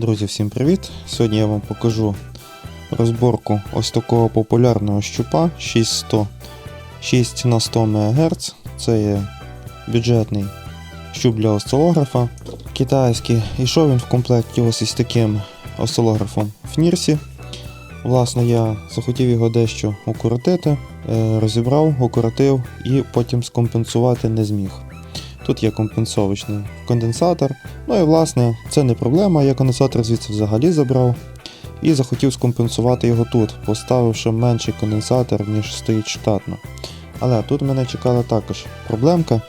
Друзі, всім привіт! Сьогодні я вам покажу розборку ось такого популярного щупа 6100 6 на 100 МГц. Це є бюджетний щуп для осцилографа китайський. Ішов він в комплекті ось із таким осцилографом в Нірсі. Власне, я захотів його дещо укоротити, е, розібрав, укоротив і потім скомпенсувати не зміг. Тут є компенсовочний конденсатор. Ну і власне це не проблема. Я конденсатор звідси взагалі забрав. І захотів скомпенсувати його тут, поставивши менший конденсатор, ніж стоїть штатно. Але тут мене чекала також проблемка.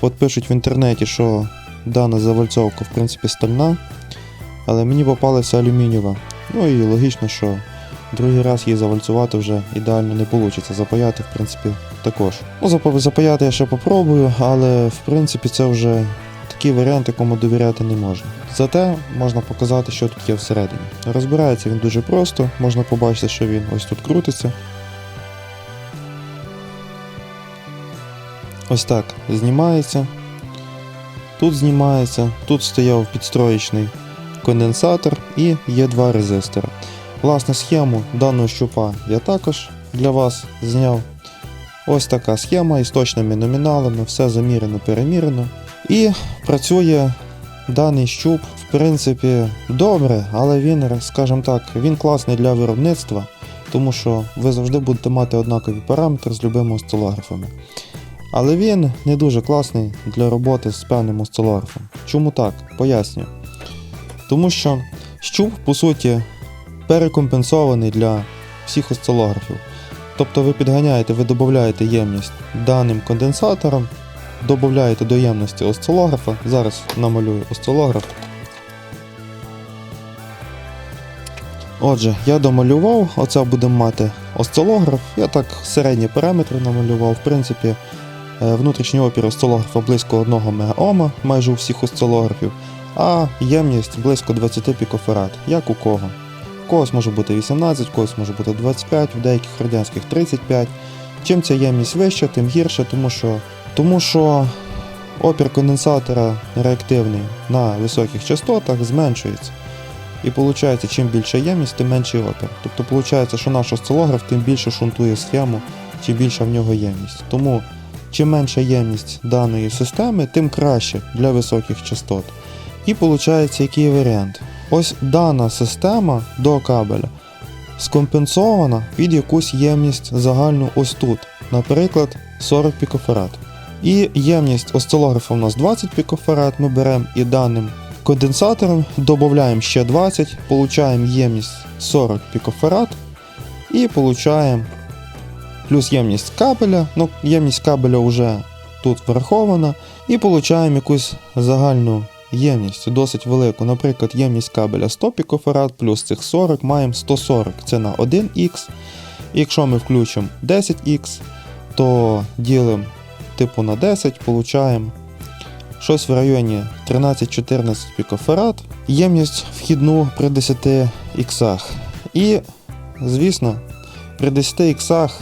От пишуть в інтернеті, що дана завальцовка в принципі стальна, але мені попалася алюмінієва. Ну і логічно, що другий раз її завальцювати вже ідеально не вийде. Запаяти, в принципі, також. Ну, запаяти я ще попробую, але в принципі це вже такий варіант, якому довіряти не можна. Зате можна показати, що тут є всередині. Розбирається він дуже просто, можна побачити, що він ось тут крутиться. Ось так знімається. Тут знімається, тут стояв підстроєчний конденсатор і є два резистора. Власне, схему даного щупа я також для вас зняв. Ось така схема із точними номіналами, все замірено, перемірено. І працює даний щуп, в принципі, добре, але він, скажімо так, він класний для виробництва, тому що ви завжди будете мати однакові параметри з любими осцилографами. Але він не дуже класний для роботи з певним осцилографом. Чому так? Пояснюю. Тому що щуп, по суті, перекомпенсований для всіх осцилографів. Тобто ви підганяєте, ви додаєте ємність даним конденсатором, додаєте до ємності осцилографа. Зараз намалюю осцилограф. Отже, я домалював, оце будемо мати осцилограф. Я так середні параметри намалював. В принципі, е, внутрішній опір осцилографа близько 1 мегаома, майже у всіх осцилографів, а ємність близько 20 пікофарад, як у кого. Когось може бути 18, когось може бути 25, в деяких радянських 35. Чим ця ємність вища, тим гірше, тому що, тому що опір конденсатора реактивний на високих частотах зменшується. І виходить, чим більша ємність, тим менший опір. Тобто виходить, що наш осцилограф тим більше шунтує схему, чим більша в нього ємність. Тому чим менша ємність даної системи, тим краще для високих частот. І виходить, який варіант? Ось дана система до кабеля скомпенсована під якусь ємність загальну ось тут, наприклад, 40 пікофарад. І ємність осцилографа у нас 20 пікофарад, ми беремо і даним конденсатором, додаємо ще 20, получаємо ємність 40 пікофарад і получаємо плюс ємність кабеля, ну ємність кабеля вже тут врахована, і получаємо якусь загальну ємність досить велику. Наприклад, ємність кабеля 100 пікофарад плюс цих 40 маємо 140. Це на 1х. І якщо ми включимо 10х, то ділимо типу на 10, получаємо щось в районі 13-14 пікофарад. Ємність вхідну при 10 іксах. І, звісно, при 10 іксах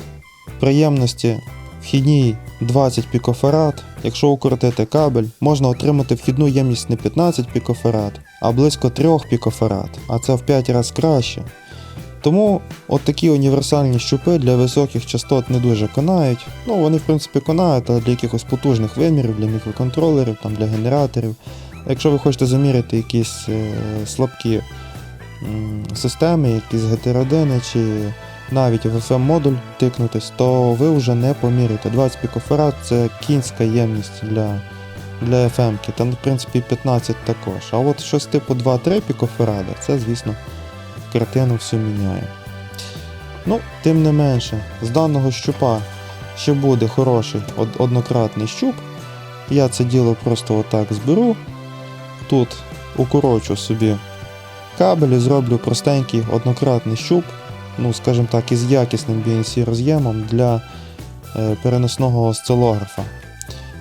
при ємності вхідній 20 пікофарад. Якщо укоротити кабель, можна отримати вхідну ємність не 15 пікофарад, а близько 3 пікофарад, а це в 5 разів краще. Тому от такі універсальні щупи для високих частот не дуже конають. Ну, вони в принципі конають, але для якихось потужних вимірів, для мікроконтролерів, там, для генераторів. Якщо ви хочете заміряти якісь е, слабкі м, системи, якісь гетеродини чи навіть в FM модуль тикнутись, то ви вже не поміряєте. 20 пікофарад це кінська ємність для, для FM. -ки. Там, в принципі, 15 також. А от щось типу 2-3 пікофарада, це, звісно, картину всю міняє. Ну, тим не менше, з даного щупа ще буде хороший од- однократний щуп. Я це діло просто отак зберу. Тут укорочу собі кабель і зроблю простенький однократний щуп ну, скажімо так, із якісним BNC роз'ємом для е, переносного осцилографа.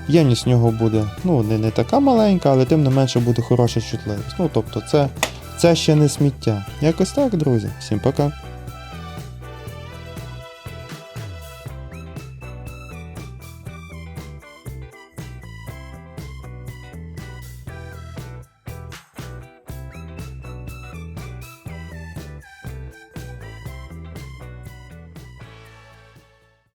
Ємність в нього буде ну, не, не така маленька, але тим не менше буде хороша чутливість. Ну, тобто, це, це ще не сміття. Якось так, друзі. Всім пока.